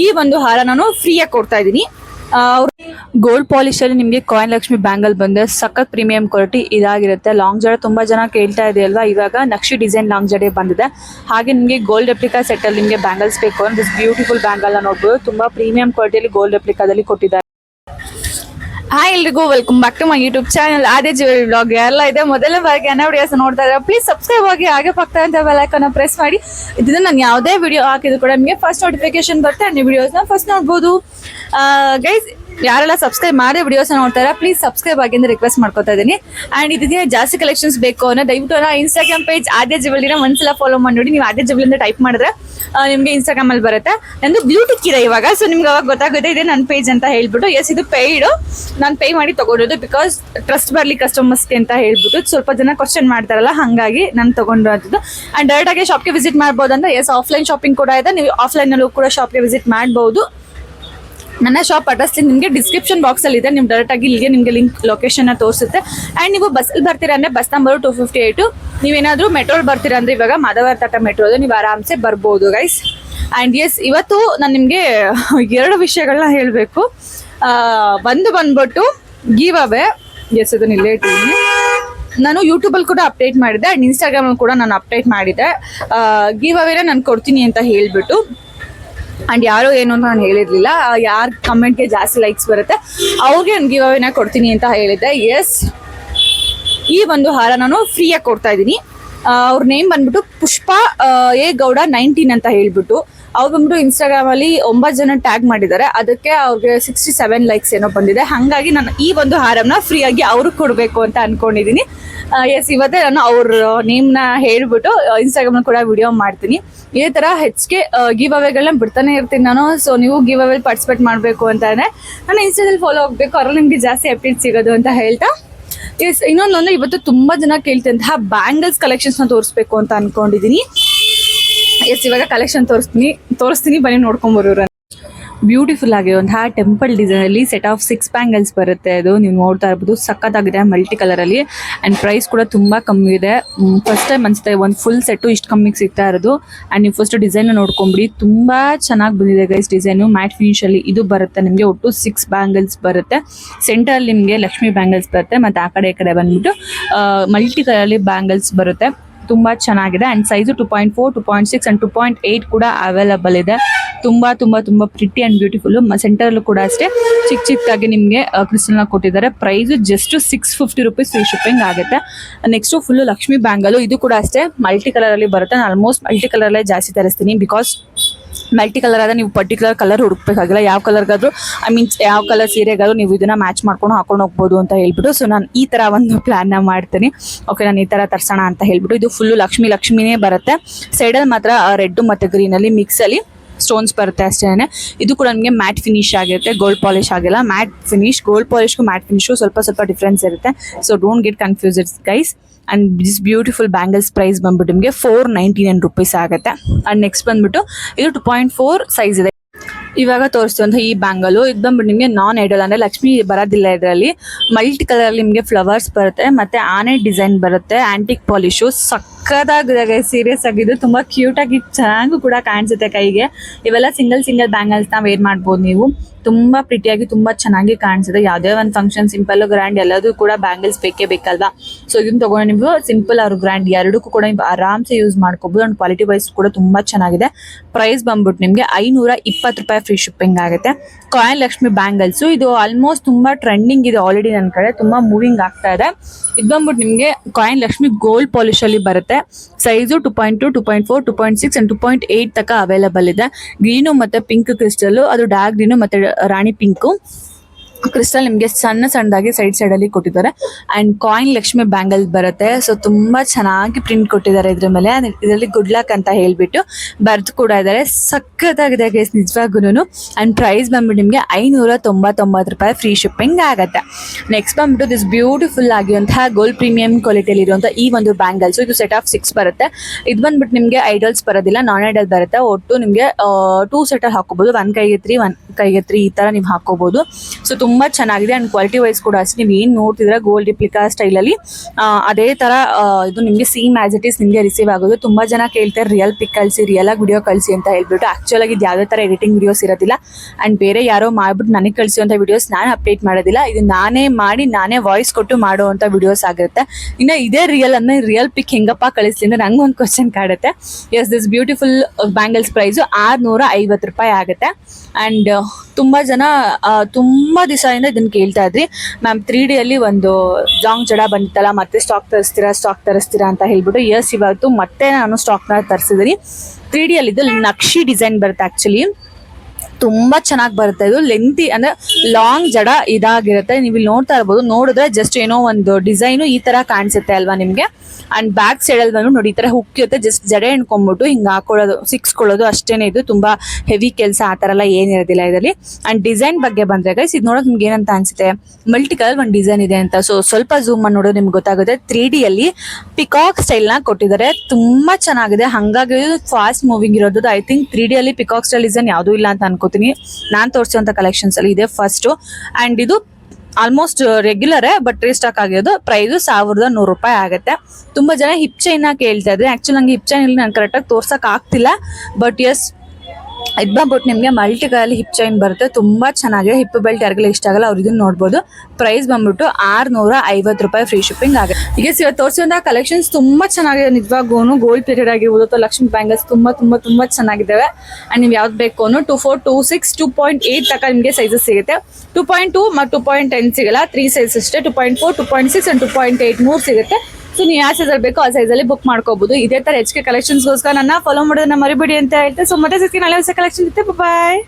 ಈ ಒಂದು ಹಾರ ನಾನು ಫ್ರೀಯಾಗಿ ಕೊಡ್ತಾ ಇದ್ದೀನಿ. ಗೋಲ್ಡ್ ಪಾಲಿಶ್ ಅಲ್ಲಿ ನಿಮಗೆ ಕಾಯಿನ್ ಲಕ್ಷ್ಮಿ ಬ್ಯಾಂಗಲ್ ಬಂದ್ರೆ ಸಖತ್ ಪ್ರೀಮಿಯಂ ಕ್ವಾಲಿಟಿ ಇದಾಗಿರುತ್ತೆ. ಲಾಂಗ್ ಜಡೆ ತುಂಬಾ ಜನ ಕೇಳ್ತಾ ಇದೆ ಅಲ್ವಾ ಇವಾಗ ನಕ್ಷಿ ಡಿಸೈನ್ ಲಾಂಗ್ ಜಡೆ ಬಂದಿದೆ. ಹಾಗೆ ನಿಮಗೆ ಗೋಲ್ಡ್ ರೆಪ್ಲಿಕಾ ಸೆಟ್ ಅಲ್ಲಿ ನಿಮಗೆ ಬ್ಯಾಂಗಲ್ಸ್ ಬೇಕು. ಅಂದ್ರೆ ಬ್ಯೂಟಿಫುಲ್ ಬ್ಯಾಂಗಲ್ ನೋಡ್ಬೋದು. ತುಂಬಾ ಪ್ರೀಮಿಯಂ ಕ್ವಾಲಿಟಿಯಲ್ಲಿ ಗೋಲ್ಡ್ ರೆಪ್ಲಿಕಾದಲ್ಲಿ ಕೊಟ್ಟಿದ್ದಾರೆ. ಹಾಯ್ ಎಲ್ರಿಗೂ welcome back to my YouTube channel ಆದೇ ಜ್ಯುವೆಲ್ ಬ್ಲಾಗ್ ಎಲ್ಲ ಇದೆ. ಮೊದಲನೇ ಬಾರಿಗೆ ಅನ್ನೋ ವಿಡಿಯೋಸ್ ನೋಡ್ತಾ ಇದ್ದಾರೆ ಪ್ಲೀಸ್ ಸಬ್ಸ್ಕ್ರೈಬ್ ಆಗಿ, ಹಾಗೆ ಪಕ್ಕ ಅಂತ ಬೆಲೈಕನ್ನ ಪ್ರೆಸ್ ಮಾಡಿ. ಇದನ್ನ ನಾನು ಯಾವುದೇ ವಿಡಿಯೋ ಹಾಕಿದ್ರು ಕೂಡ ನಿಮಗೆ ಫಸ್ಟ್ ನೋಟಿಫಿಕೇಶನ್ ಬರುತ್ತೆ. ನೀವು ವಿಡಿಯೋಸ್ನ ಫಸ್ಟ್ ನೋಡ್ಬೋದು. ಗೈಸ್ ಯಾರೆಲ್ಲ ಸಬ್ಸ್ಕ್ರೈಬ್ ಮಾಡಿ ವಿಡಿಯೋಸ್ ನೋಡ್ತಾರ ಪ್ಲೀಸ್ ಸಬ್ಸ್ಕ್ರೈಬ್ ಆಗಿ ರಿಕ್ವೆಸ್ಟ್ ಮಾಡ್ಕೊತಾ ಇದ್ದೀನಿ ಅಂಡ್ ಇದಕ್ಕೆ ಜಾಸ್ತಿ ಕಲೆಕ್ಷನ್ಸ್ ಬೇಕು ಅನ್ನೋ ದಯವಿಟ್ಟು ನಾ ಇನ್ಸ್ಟಾಗ್ರಾಮ್ ಪೇಜ್ ಆದ್ಯ ಜ್ಯುವೆಲ್ರಿನ ಒಂದ್ಸಲ ಫಾಲೋ ಮಾಡಿ ನೋಡಿ ನೀವು ಆದ್ಯ ಜ್ಯುವೆಲ್ ಅಂತ ಟೈಪ್ ಮಾಡಿದ್ರೆ ನಿಮಗೆ ಇನ್ಸ್ಟಾಗ್ರಾಮ್ ಅಲ್ಲಿ ಬರುತ್ತೆ. ನಂದು ಬ್ಯೂಟಿ ಕಿರ ಇವಾಗ ಸೊ ನಿಮ್ಗೆ ಅವಾಗ ಗೊತ್ತಾಗುತ್ತೆ, ಇದೆ ನನ್ನ ಪೇಜ್ ಅಂತ ಹೇಳ್ಬಿಟ್ಟು. ಎಸ್ ಇದು ಪೇಯ್ಡು ನಾನು ಪೇ ಮಾಡಿ ತಗೊಂಡಿದ್ದು ಬಿಕಾಸ್ ಟ್ರಸ್ಟ್ ಬರಲಿ ಕಸ್ಟಮರ್ಸ್ಗೆ ಅಂತ ಹೇಳ್ಬಿಟ್ಟು. ಸ್ವಲ್ಪ ಜನ ಕ್ವಶನ್ ಮಾಡ್ತಾರಲ್ಲ, ಹಾಗಾಗಿ ನಾನು ತಗೊಂಡಿರೋದು ಅಂಡ್ ಡೈರೆಕ್ಟ್ ಆಗಿ ಶಾಪ್ಗೆ ವಿಸಿಟ್ ಮಾಡ್ಬೋದು ಅಂದ್ರೆ ಎಸ್ ಆಫ್ಲೈನ್ ಶಾಪಿಂಗ್ ಕೂಡ ಇದೆ. ನೀವು ಆಫ್ಲೈನ್ ಅಲ್ಲೂ ಕೂಡ ಶಾಪ್ಗೆ ವಿಸಿಟ್ ಮಾಡ್ಬೋದು. ನನ್ನ ಶಾಪ್ ಅಡ್ರೆಸ್ ನಿಮಗೆ ಡಿಸ್ಕ್ರಿಪ್ಷನ್ ಬಾಕ್ಸ್ ಅಲ್ಲಿ ಇದೆ. ನೀವು ಡೈರೆಕ್ಟ್ ಆಗಿ ಇಲ್ಲಿಗೆ ನಿಮಗೆ ಲಿಂಕ್ ಲೊಕೇಶನ್ ತೋರಿಸುತ್ತೆ. ಆ್ಯಂಡ್ ನೀವು ಬಸ್ಸಲ್ಲಿ ಬರ್ತೀರಾ ಅಂದರೆ bus number two fifty eight ನೀವೇನಾದರೂ ಮೆಟ್ರೋಲ್ ಬರ್ತೀರಾ ಅಂದರೆ ಇವಾಗ ಮಾಧವರ ತಟ ಮೆಟ್ರೋ ಅದು ನೀವು ಆರಾಮ್ಸೆ ಬರ್ಬೋದು ಗೈಸ್ ಆ್ಯಂಡ್ ಎಸ್ ಇವತ್ತು ನಾನು ನಿಮಗೆ ಎರಡು ವಿಷಯಗಳನ್ನ ಹೇಳಬೇಕು. ಬಂದು ಬಂದ್ಬಿಟ್ಟು ಗೀವ್ ಅವೇ ಎಸ್ ಅದನ್ನ ಇಲ್ಲೇ ಇಟ್ಟಿದ್ದೀನಿ ನಾನು ಯೂಟ್ಯೂಬಲ್ಲಿ ಕೂಡ ಅಪ್ಡೇಟ್ ಮಾಡಿದ್ದೆ. ಆ್ಯಂಡ್ ಇನ್ಸ್ಟಾಗ್ರಾಮಲ್ಲಿ ಕೂಡ ನಾನು ಅಪ್ಡೇಟ್ ಮಾಡಿದ್ದೆ. ಗಿವ್ ಅವೇನ ನಾನು ಕೊಡ್ತೀನಿ ಅಂತ ಹೇಳ್ಬಿಟ್ಟು. ಅಂಡ್ ಯಾರು ಏನು ಅಂತ ನಾನು ಹೇಳಿರ್ಲಿಲ್ಲ. ಯಾರ ಕಮೆಂಟ್ಗೆ ಜಾಸ್ತಿ ಲೈಕ್ಸ್ ಬರುತ್ತೆ, ಅವ್ರಿಗೆ ನಾನು ಗಿವ್ ಅವೇನ ಕೊಡ್ತೀನಿ ಅಂತ ಹೇಳಿದ್ದೆ. ಎಸ್ ಈ ಒಂದು ಹಾರ ನಾನು ಫ್ರೀಯಾಗಿ ಕೊಡ್ತಾ ಇದ್ದೀನಿ. ಅವ್ರ ನೇಮ್ ಬಂದ್ಬಿಟ್ಟು ಪುಷ್ಪ ಎ ಗೌಡ ನೈನ್ಟೀನ್ ಅಂತ ಹೇಳ್ಬಿಟ್ಟು. ಅವ್ರು ಬಂದ್ಬಿಟ್ಟು ಇನ್ಸ್ಟಾಗ್ರಾಮ್ ಅಲ್ಲಿ ಒಂಬತ್ತು ಜನ ಟ್ಯಾಗ್ ಮಾಡಿದ್ದಾರೆ. ಅದಕ್ಕೆ ಅವ್ರಿಗೆ ಸಿಕ್ಸ್ಟಿ ಸೆವೆನ್ ಲೈಕ್ಸ್ ಏನೋ ಬಂದಿದೆ. ಹಾಗಾಗಿ ನಾನು ಈ ಒಂದು ಹಾರಮ್ನ ಫ್ರೀಯಾಗಿ ಅವ್ರಿಗೆ ಕೊಡಬೇಕು ಅಂತ ಅನ್ಕೊಂಡಿದ್ದೀನಿ ಎಸ್ ಇವತ್ತೇ ನಾನು ಅವ್ರ ನೇಮ್ನ ಹೇಳ್ಬಿಟ್ಟು ಇನ್ಸ್ಟಾಗ್ರಾಮ್ ಕೂಡ ವಿಡಿಯೋ ಮಾಡ್ತೀನಿ. ಇದೇ ತರ ಹೆಚ್ಚಿಗೆ ಗಿವ್ ಅವೇಗಳನ್ನ ಬಿಡ್ತಾನೆ ಇರ್ತೀನಿ ನಾನು. ಸೊ ನೀವು ಗಿವ್ ಅವೇಲಿ ಪಾರ್ಟಿಸಿಪೇಟ್ ಮಾಡಬೇಕು ಅಂದ್ರೆ ನಾನು ಇನ್ಸ್ಟಾದಲ್ಲಿ ಫಾಲೋ ಆಗಬೇಕು. ಅವ್ರಲ್ಲಿ ನಿಮಗೆ ಜಾಸ್ತಿ ಅಪ್ಡೇಟ್ ಸಿಗೋದು ಅಂತ ಹೇಳ್ತಾ ಎಸ್ ಅಂದ್ರೆ ಇವತ್ತು ತುಂಬಾ ಜನ ಕೇಳ್ತಿದ್ದಂತಹ ಬ್ಯಾಂಗಲ್ಸ್ ಕಲೆಕ್ಷನ್ಸ್ನ ತೋರಿಸ್ಬೇಕು ಅಂತ ಅನ್ಕೊಂಡಿದೀನಿ. ಎಸ್ ಇವಾಗ ಕಲೆಕ್ಷನ್ ತೋರಿಸ್ತೀನಿ ತೋರಿಸ್ತೀನಿ, ಬನ್ನಿ ನೋಡ್ಕೊಂಡ್ ಆಗಿ ಒಂದು ಹ್ಯಾ ಟೆಂಪಲ್ ಡಿಸೈನ್ ಅಲ್ಲಿ ಸೆಟ್ ಆಫ್ ಸಿಕ್ಸ್ ಬ್ಯಾಂಗಲ್ಸ್ ಬರುತ್ತೆ ಅದು. ನೀವು ನೋಡ್ತಾ ಇರ್ಬೋದು, ಸಖತ್ತಾಗಿದೆ ಮಲ್ಟಿ ಕಲರ್ ಅಲ್ಲಿ. ಅಂಡ್ ಪ್ರೈಸ್ ಕೂಡ ತುಂಬಾ ಕಮ್ಮಿ ಇದೆ. ಫಸ್ಟ್ ಟೈಮ್ ಅನ್ಸುತ್ತೆ ಒಂದು ಫುಲ್ ಸೆಟ್ ಇಷ್ಟು ಕಮ್ಮಿಗೆ ಸಿಗ್ತಾ ಇರೋದು. ಅಂಡ್ ನೀವು ಫಸ್ಟ್ ಡಿಸೈನ್ ನೋಡ್ಕೊಂಬಿಡಿ, ತುಂಬಾ ಚೆನ್ನಾಗಿ ಬಂದಿದೆ ಗೈಸ್ ಡಿಸೈನು ಮ್ಯಾಟ್ ಫಿನಿಶ್ ಅಲ್ಲಿ ಇದು ಬರುತ್ತೆ, ನಿಮಗೆ ಒಟ್ಟು ಸಿಕ್ಸ್ ಬ್ಯಾಂಗಲ್ಸ್ ಬರುತ್ತೆ. ಸೆಂಟರ್ ಅಲ್ಲಿ ನಿಮಗೆ ಲಕ್ಷ್ಮಿ ಬ್ಯಾಂಗಲ್ಸ್ ಬರುತ್ತೆ. ಮತ್ತೆ ಆ ಕಡೆ ಈ ಕಡೆ ಬಂದ್ಬಿಟ್ಟು ಮಲ್ಟಿ ಕಲರ್ ಅಲ್ಲಿ ಬ್ಯಾಂಗಲ್ಸ್ ಬರುತ್ತೆ. ತುಂಬಾ ಚೆನ್ನಾಗಿದೆ. And size two point four two point six and two point eight ಕೂಡ ಅವೈಲಬಲ್ ಇದೆ. ತುಂಬಾ ತುಂಬಾ ತುಂಬಾ ಪ್ರಿಟಿ ಅಂಡ್ ಬ್ಯೂಟಿಫುಲ್ ಸೆಂಟರ್ ಅಲ್ಲೂ ಕೂಡ ಅಷ್ಟೇ ಚಿಕ್ಕ ಚಿಕ್ಕದಾಗಿ ನಿಮಗೆ ನ ಕೊಟ್ಟಿದ್ದಾರೆ. Price just six fifty rupees free shipping ಆಗುತ್ತೆ. ನೆಕ್ಸ್ಟ್ ಫುಲ್ ಲಕ್ಷ್ಮಿ ಬ್ಯಾಂಗಲ್ ಇದು ಕೂಡ ಅಷ್ಟೇ ಮಲ್ಟಿ ಕಲರ್ ಅಲ್ಲಿ ಬರುತ್ತೆ. ನಾನು ಆಲ್ಮೋಸ್ಟ್ ಮಲ್ಟಿ ಕಲರ್ ಅಲ್ಲೇ ಜಾಸ್ತಿ ತರಿಸ್ತೀನಿ ಬಿಕಾಸ್ ಮಲ್ಟಿ ಕಲರ್ ಆದ್ರೆ ನೀವು ಪರ್ಟಿಕ್ಯುಲರ್ ಕಲರ್ ಹುಡುಕ್ಬೇಕಾಗಿಲ್ಲ. ಯಾವ ಕಲರ್ಗಾದ್ರೂ ಐ ಮೀನ್ಸ್ ಯಾವ ಕಲರ್ ಸೀರೆಗಾದ್ರೂ ನೀವು ಇದನ್ನ ಮ್ಯಾಚ್ ಮಾಡ್ಕೊಂಡು ಹಾಕೊಂಡು ಹೋಗ್ಬೋದು ಅಂತ ಹೇಳ್ಬಿಟ್ಟು ಸೊ ನಾನು ಈ ತರ ಒಂದು ಪ್ಲಾನ್ನ ಮಾಡ್ತೀನಿ. ಓಕೆ ನಾನು ಈ ತರ ತರ್ಸೋಣ ಅಂತ ಹೇಳ್ಬಿಟ್ಟು, ಇದು ಫುಲ್ ಲಕ್ಷ್ಮಿ ಲಕ್ಷ್ಮಿನೇ ಬರುತ್ತೆ. ಸೈಡಲ್ಲಿ ಮಾತ್ರ ರೆಡ್ ಮತ್ತೆ ಗ್ರೀನ್ ಅಲ್ಲಿ ಮಿಕ್ಸ್ ಅಲ್ಲಿ ಸ್ಟೋನ್ಸ್ ಬರುತ್ತೆ ಅಷ್ಟೇನೆ ಇದು ಕೂಡ ನಿಮಗೆ ಮ್ಯಾಟ್ ಫಿನಿಶ್ ಆಗಿರುತ್ತೆ ಗೋಲ್ಡ್ ಪಾಲಿಶ್ ಆಗಿಲ್ಲ. ಮ್ಯಾಟ್ ಫಿನಿಶ್ ಗೋಲ್ಡ್ ಪಾಲಿಶ್ಗೂ ಮ್ಯಾಟ್ ಫಿನಿಶು ಸ್ವಲ್ಪ ಸ್ವಲ್ಪ ಡಿಫ್ರೆನ್ಸ್ ಇರುತ್ತೆ. So don't get confused guys and this beautiful bangles price ಬಂದ್ಬಿಟ್ಟು ನಿಮಗೆ ಫೋರ್ ನೈಂಟಿ ನೈನ್ ರುಪೀಸ್ ಆಗುತ್ತೆ. ಅಂಡ್ ನೆಕ್ಸ್ಟ್ ಬಂದ್ಬಿಟ್ಟು ಇದು ಟು ಪಾಯಿಂಟ್ ಫೋರ್ ಸೈಜ್ ಇದೆ. ಇವಾಗ ತೋರಿಸ್ತೀವಂತ ಈ ಬ್ಯಾಂಗಲು ಇದು ಬಂದ್ಬಿಟ್ಟು ನಿಮಗೆ ನಾನ್ ಐಡಲ್ ಅಂದರೆ ಲಕ್ಷ್ಮಿ ಬರೋದಿಲ್ಲ ಇದರಲ್ಲಿ. ಮಲ್ಟಿ ಕಲರಲ್ಲಿ ನಿಮಗೆ ಫ್ಲವರ್ಸ್ ಬರುತ್ತೆ, ಮತ್ತು ಆನೆ ಡಿಸೈನ್ ಬರುತ್ತೆ ಆ್ಯಂಟಿಕ್ ಪಾಲಿಶು ಸಕ್ಕದಾಗಿದೆ ಸೀರಿಯಸ್ ಆಗಿದ್ದು ತುಂಬಾ ಕ್ಯೂಟ್ ಆಗಿ ಚೆನ್ನಾಗೂ ಕೂಡ ಕಾಣಿಸುತ್ತೆ ಕೈಗೆ. ಇವೆಲ್ಲ ಸಿಂಗಲ್ ಸಿಂಗಲ್ ಬ್ಯಾಂಗಲ್ಸ್ನ ವೇರ್ ಮಾಡ್ಬೋದು ನೀವು? ತುಂಬಾ ಪ್ರಿಟಿಯಾಗಿ ತುಂಬಾ ಚೆನ್ನಾಗಿ ಕಾಣಿಸುತ್ತೆ. ಯಾವುದೇ ಒಂದು ಫಂಕ್ಷನ್ ಸಿಂಪಲ್ ಗ್ರ್ಯಾಂಡ್ ಎಲ್ಲದೂ ಕೂಡ ಬ್ಯಾಂಗಲ್ಸ್ ಬೇಕೇ ಬೇಕಲ್ವಾ? ಸೊ ಇದನ್ನ ತಗೊಂಡು ನೀವು ಸಿಂಪಲ್ ಅವ್ರ ಗ್ರ್ಯಾಂಡ್ ಎರಡಕ್ಕೂ ಕೂಡ ನೀವು ಆರಾಮ್ಸೆ ಯೂಸ್ ಮಾಡ್ಕೋಬಹುದು ಅಂಡ್ ಕ್ವಾಲಿಟಿ ವೈಸ್ ಕೂಡ ತುಂಬಾ ಚೆನ್ನಾಗಿದೆ. ಪ್ರೈಸ್ ಬಂದ್ಬಿಟ್ಟು ನಿಮಗೆ ಐನೂರ ಇಪ್ಪತ್ತು ರೂಪಾಯಿ ಫ್ರೀ ಶಿಪ್ಪಿಂಗ್ ಆಗುತ್ತೆ. ಕಾಯಿನ್ ಲಕ್ಷ್ಮಿ ಬ್ಯಾಂಗಲ್ಸ್ ಇದು ಆಲ್ಮೋಸ್ಟ್ ತುಂಬಾ ಟ್ರೆಂಡಿಂಗ್ ಇದೆ ಆಲ್ರೆಡಿ ನನ್ನ ಕಡೆ. ತುಂಬಾ ಮೂವಿಂಗ್ ಆಗ್ತಾ ಇದೆ. ಇದು ಬಂದ್ಬಿಟ್ಟು ನಿಮಗೆ ಕಾಯಿನ್ ಲಕ್ಷ್ಮಿ ಗೋಲ್ಡ್ ಪಾಲಿಶ್ ಅಲ್ಲಿ ಬರುತ್ತೆ. Size two point two two point four two point six and two point eight ತನಕ ಅವೈಲಬಲ್ ಇದೆ. ಗ್ರೀನು ಮತ್ತೆ ಪಿಂಕ್ ಕ್ರಿಸ್ಟಲ್ಲು ಅದು ಡಾರ್ಕ್ ಗ್ರೀನು ಮತ್ತೆ ರಾಣಿ ಪಿಂಕು ಕ್ರಿಸ್ಟಲ್ ನಿಮಗೆ ಸಣ್ಣ ಸಣ್ಣದಾಗಿ ಸೈಡ್ ಸೈಡ್ ಅಲ್ಲಿ ಕೊಟ್ಟಿದ್ದಾರೆ. ಅಂಡ್ ಕಾಯಿನ್ ಲಕ್ಷ್ಮಿ ಬ್ಯಾಂಗಲ್ ಬರುತ್ತೆ. ಸೊ ತುಂಬಾ ಚೆನ್ನಾಗಿ ಪ್ರಿಂಟ್ ಕೊಟ್ಟಿದ್ದಾರೆ ಇದ್ರ ಮೇಲೆ. ಇದರಲ್ಲಿ ಗುಡ್ ಲಕ್ ಅಂತ ಹೇಳ್ಬಿಟ್ಟು ಬರ್ದು ಕೂಡ ಇದ್ದಾರೆ. ಸಖತ್ತಾಗಿದೆ ಗೇಸ್ ನಿಜವಾಗ್ಲೂ ಅಂಡ್ ಪ್ರೈಸ್ ಬಂದ್ಬಿಟ್ಟು ನಿಮಗೆ ಐನೂರ ತೊಂಬತ್ತೊಂಬತ್ತು ರೂಪಾಯಿ ಫ್ರೀ ಶಿಪ್ಪಿಂಗ್ ಆಗುತ್ತೆ. ನೆಕ್ಸ್ಟ್ ಬಂದ್ಬಿಟ್ಟು ದಿಸ್ ಬ್ಯೂಟಿಫುಲ್ ಆಗಿರುವಂತಹ ಗೋಲ್ಡ್ ಪ್ರೀಮಿಯಂ ಕ್ವಾಲಿಟಿಯಲ್ಲಿ ಇರುವಂತಹ ಈ ಒಂದು ಬ್ಯಾಂಗಲ್ಸ್ ಇದು ಸೆಟ್ ಆಫ್ ಸಿಕ್ಸ್ ಬರುತ್ತೆ. ಇದು ಬಂದ್ಬಿಟ್ಟು ನಿಮಗೆ ಐಡಲ್ಸ್ ಬರೋದಿಲ್ಲ ನಾನ್ ಐಡಲ್ ಬರುತ್ತೆ. ಒಟ್ಟು ನಿಮಗೆ ಟೂ ಸೆಟ್ ಅಲ್ಲಿ ಹಾಕೋಬಹುದು ಒನ್ ಕೈಗೆ ತ್ರೀ ಒನ್ ಕೈಗೆ ತ್ರೀ ಈ ತರ ನೀವು ಹಾಕೋಬಹುದು ಸೊ ತುಂಬಾ ಚೆನ್ನಾಗಿದೆ ಅಂಡ್ ಕ್ವಾಲಿಟಿ ವೈಸ್ ಕೂಡ. ಅಷ್ಟೇ ನೀವು ಏನ್ ನೋಡ್ತಿದ್ರೆ ಗೋಲ್ಡ್ ರಿಪ್ಲಿಕಾ ಸ್ಟೈಲ್ ಅಲ್ಲಿ ಅದೇ ತರ ಇದು ನಿಮ್ಗೆ ಸೇಮ್ ಆಸ್ ಇಟ್ ಇಸ್ ನಿಮ್ಗೆ ರಿಸೀವ್ ಆಗೋದು. ತುಂಬಾ ಜನ ಕೇಳ್ತಾರೆ ರಿಯಲ್ ಪಿಕ್ ಕಳಿಸಿ ರಿಯಲ್ ಆಗಿ ವಿಡಿಯೋ ಕಳಿಸಿ ಅಂತ ಹೇಳ್ಬಿಟ್ಟು. ಆಕ್ಚುಲ್ ಇದು ಯಾವುದೇ ತರ ಎಡಿಟಿಂಗ್ ವಿಡಿಯೋಸ್ ಇರೋದಿಲ್ಲ. ಅಂಡ್ ಬೇರೆ ಯಾರೋ ಮಾಡ್ಬಿಟ್ಟು ನನಗೆ ಕಳಿಸುವಂತ ವಿಡಿಯೋಸ್ ನಾನು ಅಪ್ಡೇಟ್ ಮಾಡೋದಿಲ್ಲ. ಇದು ನಾನೇ ಮಾಡಿ, ನಾನೇ ವಾಯ್ಸ್ ಕೊಟ್ಟು ಮಾಡುವಂತ ವಿಡಿಯೋಸ್ ಆಗಿರುತ್ತೆ. ಇನ್ನು ಇದೇ ರಿಯಲ್ ಅಂದ್ರೆ ರಿಯಲ್ ಪಿಕ್ ಹೆಂಗಪ್ಪ ಕಳಿಸ್ಲಿ ಅಂದ್ರೆ ನಂಗೆ ಒಂದು ಕ್ವಶನ್ ಕಾಡುತ್ತೆ. Yes this beautiful bangles price ಆರುನೂರ ಐವತ್ತು ರೂಪಾಯಿ ಆಗುತ್ತೆ. ಅಂಡ್ ತುಂಬಾ ಜನ ತುಂಬ ತುಂಬಾ ದಿವಸದಿಂದ ಇದನ್ನ ಕೇಳ್ತಾ ಇದ್ರಿ. ಮ್ಯಾಮ್ ತ್ರೀ ಡಿ ಅಲ್ಲಿ ಒಂದು ಜಾಂಗ್ ಜಡ ಬಂದಿತ್ತಲ್ಲ, ಮತ್ತೆ ಸ್ಟಾಕ್ ತರಿಸ್ತೀರಾ ಸ್ಟಾಕ್ ತರಿಸ್ತೀರಾ ಅಂತ ಹೇಳ್ಬಿಟ್ಟು ಎಸ್ ಇವತ್ತು ಮತ್ತೆ ನಾನು ಸ್ಟಾಕ್ನ ತರಿಸಿದೀನಿ. ತ್ರೀ ಡಿ ಅಲ್ಲಿ ಇದು ನಕ್ಷಿ ಡಿಸೈನ್ ಬರುತ್ತೆ ಆಕ್ಚುಲಿ ತುಂಬಾ ಚೆನ್ನಾಗಿ ಬರುತ್ತೆ. ಇದು ಲೆಂತಿ ಅಂದ್ರೆ ಲಾಂಗ್ ಜಡ ಇದಾಗಿರುತ್ತೆ. ನೀವು ಇಲ್ಲಿ ನೋಡ್ತಾ ಇರ್ಬೋದು. ನೋಡಿದ್ರೆ ಜಸ್ಟ್ ಏನೋ ಒಂದು ಡಿಸೈನು ಈ ತರ ಕಾಣಿಸುತ್ತೆ ಅಲ್ವಾ ನಿಮ್ಗೆ? ಅಂಡ್ ಬ್ಯಾಕ್ ಸೈಡ್ ಅಲ್ಲಿ ಬಂದು ನೋಡಿ, ಈ ತರ ಹುಕ್ ಇರುತ್ತೆ. ಜಸ್ಟ್ ಜಡೆ ಎಣ್ಕೊಂಡ್ಬಿಟ್ಟು ಹಿಂಗ್ ಹಾಕೊಳ್ಳೋದು, ಸಿಕ್ಸ್ಕೊಳ್ಳೋದು ಅಷ್ಟೇನೆ. ಇದು ತುಂಬಾ ಹೆವಿ ಕೆಲಸ ಆ ತರ ಎಲ್ಲ ಏನಿರೋದಿಲ್ಲ ಇದರಲ್ಲಿ. ಅಂಡ್ ಡಿಸೈನ್ ಬಗ್ಗೆ ಬಂದ್ರೆ ಗೈಸ್ ಇದು ನೋಡೋಕೆ ನಿಮ್ಗೆ ಏನಂತ ಅನ್ಸುತ್ತೆ? ಮಲ್ಟಿ ಕಲರ್ ಒಂದು ಡಿಸೈನ್ ಇದೆ ಅಂತ. ಸೊ ಸ್ವಲ್ಪ ಝೂಮ್ ಮಾಡಿ ನೋಡೋದು ನಿಮ್ಗೆ ಗೊತ್ತಾಗುತ್ತೆ. ತ್ರೀ ಡಿ ಅಲ್ಲಿ ಪಿಕಾಕ್ ಸ್ಟೈಲ್ನ ಕೊಟ್ಟಿದ್ದಾರೆ. ತುಂಬಾ ಚೆನ್ನಾಗಿದೆ. ಹಂಗಾಗಿ ಫಾಸ್ಟ್ ಮೂವಿಂಗ್ ಇರೋದು. ಐ ಥಿಂಕ್ ತ್ರೀ ಡಿ ಅಲ್ಲಿ ಪಿಕಾಕ್ ಸ್ಟೈಲ್ ಡಿಸೈನ್ ಯಾವುದೂ ಇಲ್ಲ ಅಂತ ಅನ್ಕೋತೀನಿ. ನಾನ್ ತೋರಿಸುವಂತ ಕಲೆಕ್ಷನ್ಸ್ ಅಲ್ಲಿ ಇದೆ ಫಸ್ಟ್ ಅಂಡ್ ಇದು ಆಲ್ಮೋಸ್ಟ್ ರೆಗ್ಯುಲರ್ ಬಟ್ ರೀಸ್ಟಾಕ್ ಆಗಿರೋದು. ಪ್ರೈಸ್ ಸಾವಿರದ ನೂರು ರೂಪಾಯಿ ಆಗುತ್ತೆ. ತುಂಬಾ ಜನ ಹಿಪ್ ಚೈನ್ ಕೇಳ್ತಾ ಇದ್ರೆ. ಆ್ಯಕ್ಚುಲಿ ನಂಗೆ ಹಿಪ್ ಚೈನ್ ಇಲ್ಲಿ ನಾನು ಕರೆಕ್ಟಾಗಿ ತೋರ್ಸೋಕೆ ಆಗ್ತಿಲ್ಲ. ಬಟ್ ಎಸ್ ಇದು ಬಂದ್ಬಿಟ್ಟು ನಿಮಗೆ ಮಲ್ಟಿ ಕಲರ್ ಹಿಪ್ ಚೈನ್ ಬರುತ್ತೆ. ತುಂಬಾ ಚೆನ್ನಾಗಿದೆ. ಹಿಪ್ ಬೆಲ್ಟ್ ಯಾರಿಗೆಲ್ಲ ಇಷ್ಟ ಆಗಲ್ಲ ಅವ್ರು ಇದನ್ನ ನೋಡ್ಬೋದು. ಪ್ರೈಸ್ ಬಂದ್ಬಿಟ್ಟು ಆರುನೂರ ಐವತ್ತು ರೂಪಾಯಿ ಫ್ರೀ ಶಿಪ್ಪಿಂಗ್ ಆಗಿದೆ ಈಗ ಇವತ್ತು ತೋರಿಸಿದ ಕಲೆಕ್ಷನ್ಸ್ ತುಂಬಾ ಚೆನ್ನಾಗಿದೆ. ನಿಜವಾಗೂ ಗೋಲ್ಡ್ ಪೀರಿಯಡ್ ಆಗಿರ್ಬೋದು ಅಥವಾ ಲಕ್ಷ್ಮಿ ಬ್ಯಾಂಗಲ್ಸ್ ತುಂಬಾ ತುಂಬಾ ತುಂಬಾ ಚೆನ್ನಾಗಿದ್ದಾವೆ. ಅಂಡ್ ನೀವು ಯಾವ್ದು ಬೇಕು two four two six two point eight ತನಕ ನಿಮಗೆ ಸೈಜಸ್ ಸಿಗುತ್ತೆ. ಟೂ ಪಾಯಿಂಟ್ ಟು ಮತ್ತು ಟೂ ಪಾಯಿಂಟ್ ಟೆನ್ ಸಿಗಲ್ಲ. ತ್ರೀ ಸೈಜ್ ಅಷ್ಟೇ. Two point four two point six and two point eight ಮೂರು ಸಿಗುತ್ತೆ. ಸೊ ನೀವು ಯಾವ ಸೈಜಲ್ಲಿ ಬೇಕೋ ಆ ಸೈಜಲ್ಲಿ ಬುಕ್ ಮಾಡ್ಕೋಬಹುದು ಇದೇ ತರ ಎಚ್ ಕೆ ಕಲೆಕ್ಷನ್ಸ್ಗೋಸ್ಕರ ನನ್ನ ಫಾಲೋ ಮಾಡೋದನ್ನ ಮರಿಬೇಡಿ ಅಂತ ಹೇಳ್ತೆ ಸೊ ಮತ್ತೆ ಸಿಗ್ತೀನಿ ನಾಳೆ ಹೊಸ ಕಲೆಕ್ಷನ್ ಇರುತ್ತೆ ಬಾಯ್